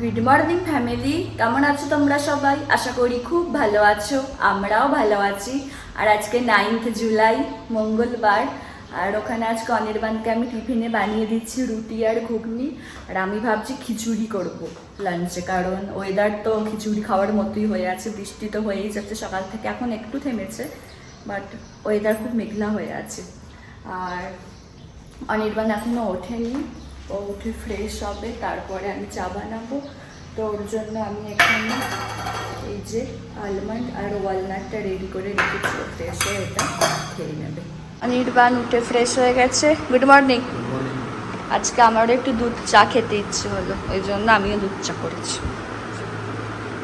Good morning family কেমন আছো তোমরা সবাই? আশা করি খুব ভালো আছো। আমরাও ভালো আছি। আর আজকে নাইনথ জুলাই মঙ্গলবার। আর ওখানে আজকে অনির্বাণকে আমি টিফিনে বানিয়ে দিচ্ছি রুটি আর ঘুগনি। আর আমি ভাবছি খিচুড়ি করব লাঞ্চে কারণ ওয়েদার তো খিচুড়ি খাওয়ার মতোই হয়ে আছে। বৃষ্টি তো হয়েই যাচ্ছে। সকাল থেকে এখন একটু থেমেছে বাট ওয়েদার খুব মেঘলা হয়ে আছে। আর অনির্বাণ এখনও ওঠেনি। ও উঠে ফ্রেশ হবে তারপরে আমি চা বানাবো। তো ওর জন্য আমি এখানে এই যে আলমন্ড আর ওয়ালনাটটা রেডি করে রেখেছি ফ্রেশ হয়ে এটা খেয়ে নেবে। অনির্বাণ উঠে ফ্রেশ হয়ে গেছে। গুড মর্নিং আজকে আমারও একটু দুধ চা খেতে ইচ্ছে হলো ওই জন্য আমিও দুধ চা করেছি।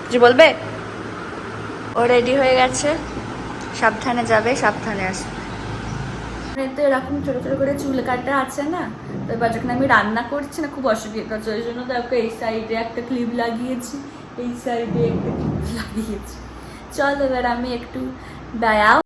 কিছু বলবে? ও রেডি হয়ে গেছে। সাবধানে যাবে সাবধানে আসবে। তো এরকম ছোট ছোট করে চুল কাটা আছে না তো এবার যখন আমি রান্না করছি না, খুব অসুবিধা হচ্ছে ওই জন্য দেখো এই সাইডে একটা ক্লিপ লাগিয়েছি, এই সাইডে একটা ক্লিপ লাগিয়েছি। চল এবার আমি একটু ব্যায়াম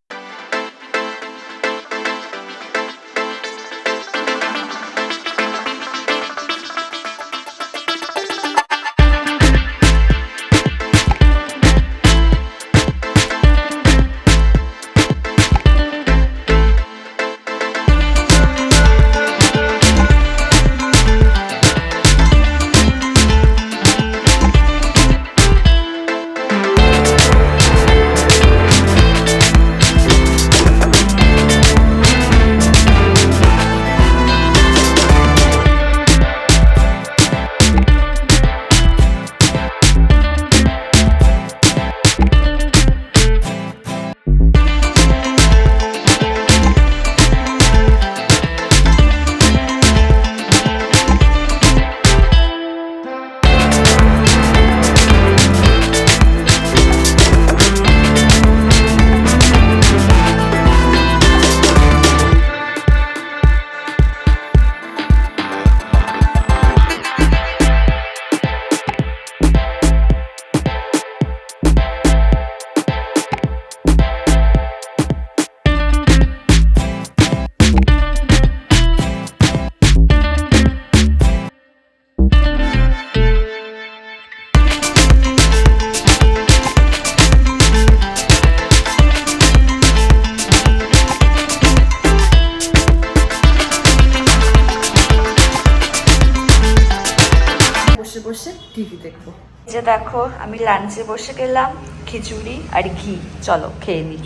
দেখব। যে দেখো আমি লাঞ্চে বসে গেলাম খিচুড়ি আর ঘি। চলো খেয়ে নিই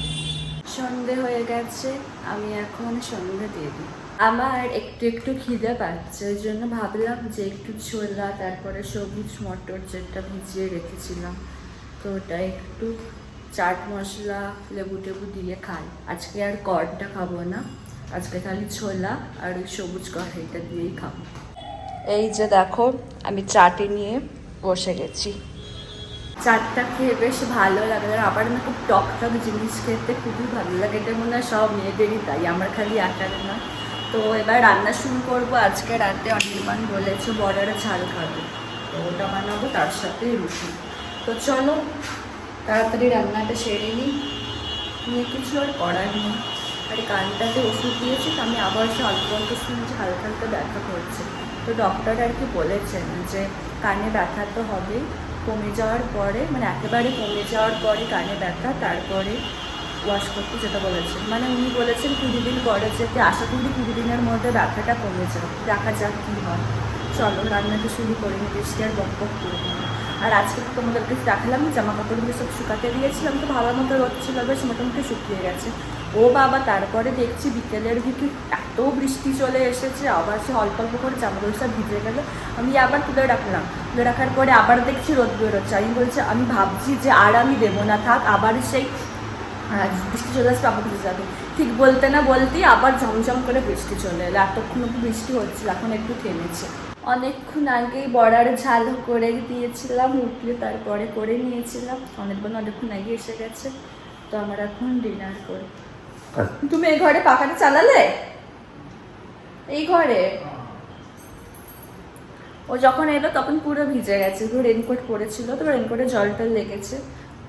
সন্ধে হয়ে গেছে আমি এখন সন্ধে দিয়ে দিই। আমার একটু একটু খিদে পাচ্ছে ওই জন্য ভাবলাম যে একটু ছোলা তারপরে সবুজ মটর যেটা ভিজিয়ে রেখেছিলাম তো ওটা একটু চাট মশলা লেবু টেবু দিয়ে খাই। আজকে আর কর্নটা খাব না আজকে খালি ছোলা আর ওই সবুজ কড়াইটা দিয়েই খাব। এই যে দেখো আমি চাটে নিয়ে বসে গেছি। চাটটা খেয়ে বেশ ভালো লাগে। আর আবার না খুব টক টক জিনিস খেতে খুবই ভালো লাগে। এটা মনে হয় সব মেয়েদেরই তাই, আমার খালি একার না। তো এবার রান্না শুরু করব। আজকে রাতে অনির্বাণ বলেছে বড়রা ঝাল খাবে। তো ওটা বানাবো, তার সাথে রুটি। তো চলো, তাড়াতাড়ি রান্নাটা সেরে নিই নিয়ে কিছু আর করার নেই। আর কানটাতে ওষুধ দিয়েছি, তো আমি আবার সে অল্প অল্প শুনছি, হালকা হালকা ব্যথা করছে। তো ডক্টর আর কি বলেছেন যে কানে ব্যথা তো হবেই, কমে যাওয়ার পরে মানে একেবারে কমে যাওয়ার পরে কানে ব্যথা, তারপরে ওয়াশ করতে যেটা বলেছেন। মানে উনি বলেছেন কুড়ি দিন পরে যেতে আশা করি কুড়ি দিনের মধ্যে ব্যথাটা কমে যাবে। দেখা যাক কী হয়। চলো, রান্নাটা শুরু করে বেশি আর বক বক। আর আজকে তো তোমাদেরকে দেখালাম জামা কাপড়গুলো সব শুকাতে দিয়েছিলাম, তো ভালো মতো রোদ ছিল, বেশ মোটামুটি শুকিয়ে গেছে। ও বাবা, তারপরে দেখছি বিকেলের দিকে এত বৃষ্টি চলে এসেছে, আবার সে অল্প অল্প করে জামাগুলো সব ভিজে গেল। আমি আবার তুলে রাখলাম, তুলে রাখার পরে আবার দেখছি রোদ বেরোচ্ছে। আমি বলছি, আমি ভাবছি যে আর আমি দেবো না, থাক, আবার সেই বৃষ্টি চলে আসবে, আবার ভিজে যাবে। ঠিক বলতে না বলতেই আবার ঝমঝম করে বৃষ্টি চলে এলো। এতক্ষণ বৃষ্টি হচ্ছিল, এখন একটু থেমেছে। অনেকক্ষণ আগেই বড়ার ঝাল করে দিয়েছিলাম উঠলে তারপরে করে নিয়েছিলাম। অনেকক্ষণ অনেকক্ষণ আগে এসে গেছে তো আমার এখন ডিনার করি তুমি এই ঘরে পাখাটা চালালে? এই ঘরে? ও যখন এলো তখন পুরো ভিজে গেছে পুরো রেনকোট পরেছিল তো রেনকোটে জল টল লেগেছে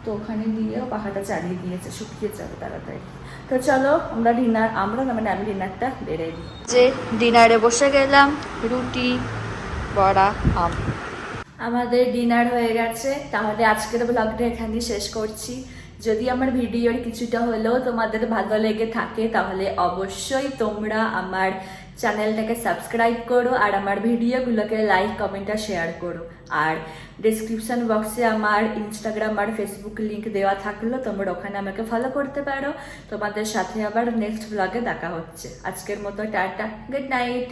তো ওখানে গিয়ে ও পাখাটা চালিয়ে দিয়েছে শুকিয়ে যাবে তাড়াতাড়ি। তো চলো আমরা ডিনার আমরা না মানে আমি ডিনারটা বেড়ে দিই যে ডিনারে বসে গেলাম রুটি বড়া আম আমাদের ডিনার হয়ে গেছে। তাহলে আজকের ব্লগটা এখানেই শেষ করছি। যদি আমার ভিডিওর কিছুটা হলেও তোমাদের ভালো লেগে থাকে, তাহলে অবশ্যই তোমরা আমার চ্যানেলটাকে সাবস্ক্রাইব করো আর আমার ভিডিওগুলোকে লাইক কমেন্ট আর শেয়ার করো। আর ডিসক্রিপশন বক্সে আমার ইনস্টাগ্রাম আর ফেসবুক লিংক দেওয়া থাকল, তোমরা ওখানে আমাকে ফলো করতে পারো। তোমাদের সাথে আবার নেক্সট ব্লগে দেখা হচ্ছে। আজকের মতো টাটা গুড নাইট